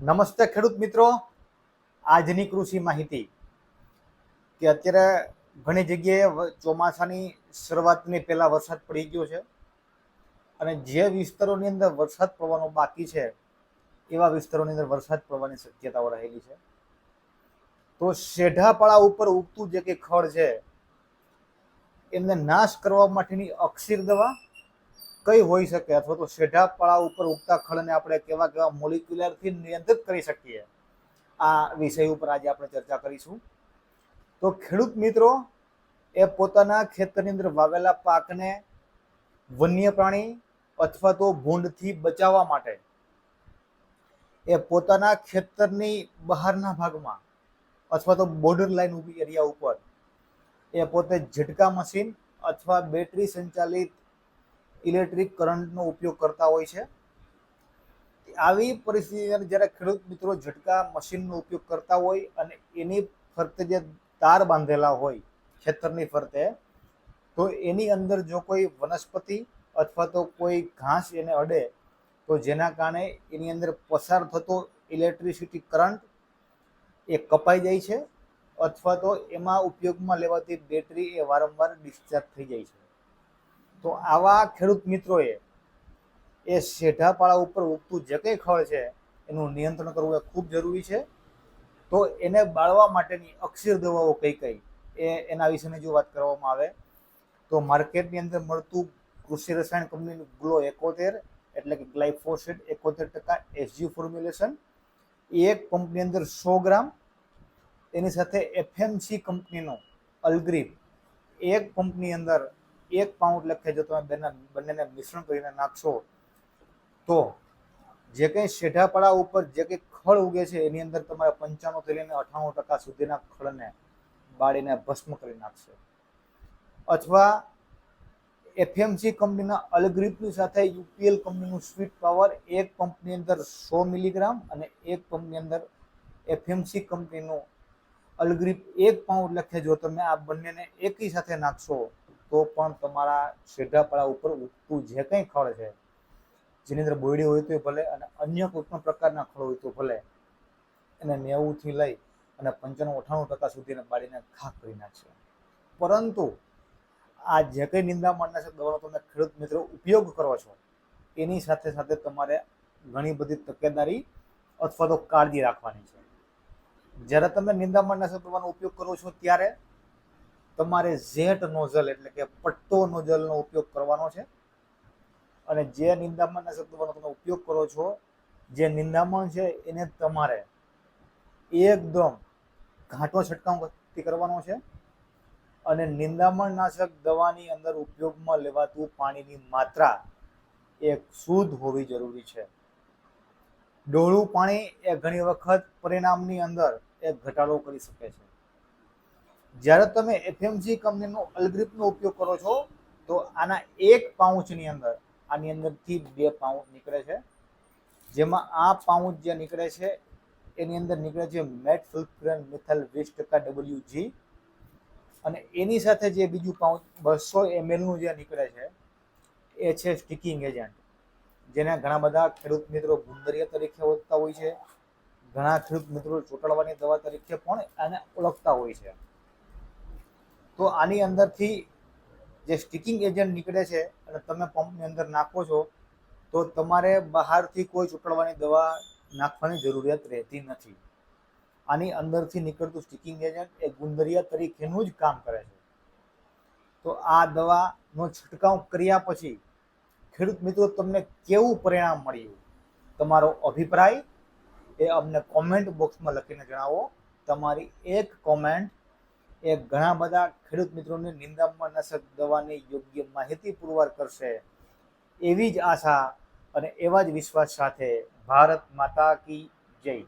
નમસ્તે ખેડૂત મિત્રો. આજની કૃષિ માહિતી. કે અત્યારે ઘણી જગ્યાએ ચોમાસાની શરૂઆતની પહેલાં વરસાદ પડી ગયો છે. અને જે વિસ્તારોની અંદર વરસાદ પડવાનો બાકી છે, એવા વિસ્તારોની અંદર વરસાદ પડવાની શક્યતાઓ રહેલી છે. તો શેઢાપાળા ઉપર ઉગતું જે કંઈ ખડ છે, એમને નાશ કરવા માટેની અક્ષીર દવા કઈ હોઈ શકે અથવા તો શેઢાપાળા ઉપર ઉગતા ખળને આપણે કેવા કેવા મોલિક્યુલરથી નિયંત્રિત કરી શકીએ? આ વિષય ઉપર આજે આપણે ચર્ચા કરીશું. તો ખેડૂત મિત્રો, એ પોતાના ખેતરની અંદર વાવેલા પાકને વન્ય પ્રાણી અથવા તો ભૂંડથી બચાવવા માટે એ પોતાના ખેતરની બહારના ભાગમાં અથવા તો બોર્ડર લાઈન ઊભી એરિયા ઉપર એ પોતે ઝટકા મશીન અથવા બેટરી સંચાલિત ઇલેક્ટ્રિક કરંટનો ઉપયોગ કરતા હોય છે. આવી પરિસ્થિતિ જ્યારે ખેડૂત મિત્રો ઝટકા મશીનનો ઉપયોગ કરતા હોય અને એની ફરતે જે તાર બાંધેલા હોય, ખેતરની ફરતે, તો એની અંદર જો કોઈ વનસ્પતિ અથવા તો કોઈ ઘાસ એને અડે, તો જેના કારણે એની અંદર પસાર થતો ઇલેક્ટ્રિસિટી કરંટ એ કપાઈ જાય છે અથવા તો એમાં ઉપયોગમાં લેવાતી બેટરી એ વારંવાર ડિસ્ચાર્જ થઈ જાય છે. તો આવા ખેડૂત મિત્રોએ એ શેઢાપાળા ઉપર ઉગતું જે કંઈ ખળ છે, એનું નિયંત્રણ કરવું એ ખૂબ જરૂરી છે. તો એને બાળવા માટેની અક્ષીર દવાઓ કઈ કઈ, એ એના વિશેની જો વાત કરવામાં આવે, તો માર્કેટની અંદર મળતું કૃષિ રસાયણ કંપનીનું ગ્લો એકોતેર, એટલે કે ગ્લાયફોસેટ એકોતેર ટકા એસજી ફોર્મ્યુલેશન. એક પંપની અંદર સો ગ્રામ. એની સાથે એફએમસી કંપનીનો અલગ્રીપ એક પંપની અંદર એક પાઉન્ડ લખે જો તમે બેના બંનેને મિશ્રણ કરીને નાખશો, તો જે કંઈ શેઢાપડા ઉપર જે કંઈ ખળ ઉગે છે, એની અંદર તમારે પંચાણુંથી લઈને અઠાણું ટકા સુધીના ખળને બાળીને ભસ્મ કરી નાખશે. અથવા એફએમસી કંપનીના અલગ્રીપની સાથે યુપીએલ કંપનીનું સ્વીટ પાવર એક પંપની અંદર સો મિલીગ્રામ અને એક પંપની અંદર એફએમસી કંપનીનું અલગ્રીપ એક પાઉન્ડ લખે જો તમે આ બંનેને એકી સાથે નાખશો તો પણ તમારા શેઢાપાળા ઉપર ઉગતું જે કંઈ ખળ છે, જેની અંદર બોયડી હોય તો ભલે અને અન્ય કોઈ પણ પ્રકારના ખળ હોય તો ભલે, એને નેવુંથી લઈ અને પંચાણું અઠ્ઠાણું ટકા સુધીને બાળીને ખાક કરી નાખશે. પરંતુ આ જે કંઈ નિંદામણનાશક દવાનો તમે ખેડૂત મિત્રો ઉપયોગ કરો છો, એની સાથે સાથે તમારે ઘણી બધી તકેદારી અથવા તો કાળજી રાખવાની છે. જ્યારે તમે નિંદામણનાશક દવાનો ઉપયોગ કરો છો ત્યારે તમારે ઝેટ નોઝલ એટલે કે પટ્ટો નોઝલનો ઉપયોગ કરવાનો છે. અને જે નિંદામણનાશક દવાનો તમે ઉપયોગ કરો છો, જે નિંદામણ છે એને તમારે એકદમ ઘાંટો છંટકાવ કરવાનો છે. અને નિંદામણ નાશક દવાની અંદર ઉપયોગમાં લેવાતું પાણીની માત્રા એ શુદ્ધ હોવી જરૂરી છે. ડોળું પાણી એ ઘણી વખત પરિણામની અંદર એ ઘટાડો કરી શકે છે. જ્યારે તમે એફએમસી કંપનીનો અલગ્રીપનો ઉપયોગ કરો છો, તો આના એક પાઉચની અંદર, આની અંદરથી બે પાઉચ નીકળે છે. જેમાં આ પાઉચ જે નીકળે છે, એની અંદર નીકળે છે મેટ ફિલ્ફ્રેન મિથલ વીસ ટકા ડબલ્યુ જી અને એની સાથે જે બીજું પાઉચ બસો એમએલનું જે નીકળે છે, એ છે સ્ટિકિંગ એજન્ટ જેને ઘણા બધા ખેડૂત મિત્રો ગુંદરિયા તરીકે ઓળખતા હોય છે, ઘણા ખેડૂત મિત્રો ચોટાડવાની દવા તરીકે પણ આને ઓળખતા હોય છે. તો આની અંદરથી જે સ્ટિકિંગ એજન્ટ નીકળે છે અને તમે પંપની અંદર નાખો છો, તો તમારે બહારથી કોઈ ચૂંટણવાની દવા નાખવાની જરૂરિયાત રહેતી નથી. આની અંદરથી નીકળતું સ્ટિકિંગ એજન્ટ એ ગુંદરિયા તરીકેનું જ કામ કરે છે. તો આ દવાનો છંટકાવ કર્યા પછી ખેડૂત મિત્રો, તમને કેવું પરિણામ મળ્યું? તમારો અભિપ્રાય એ અમને કોમેન્ટ બોક્સમાં લખીને જણાવો. તમારી એક કોમેન્ટ એ ઘણા બધા ખેડૂત મિત્રોને નિંદામાં નાશક દવાની યોગ્ય માહિતી પુરવાર કરશે. એવી જ આશા અને એવા જ વિશ્વાસ સાથે ભારત માતા કી જય.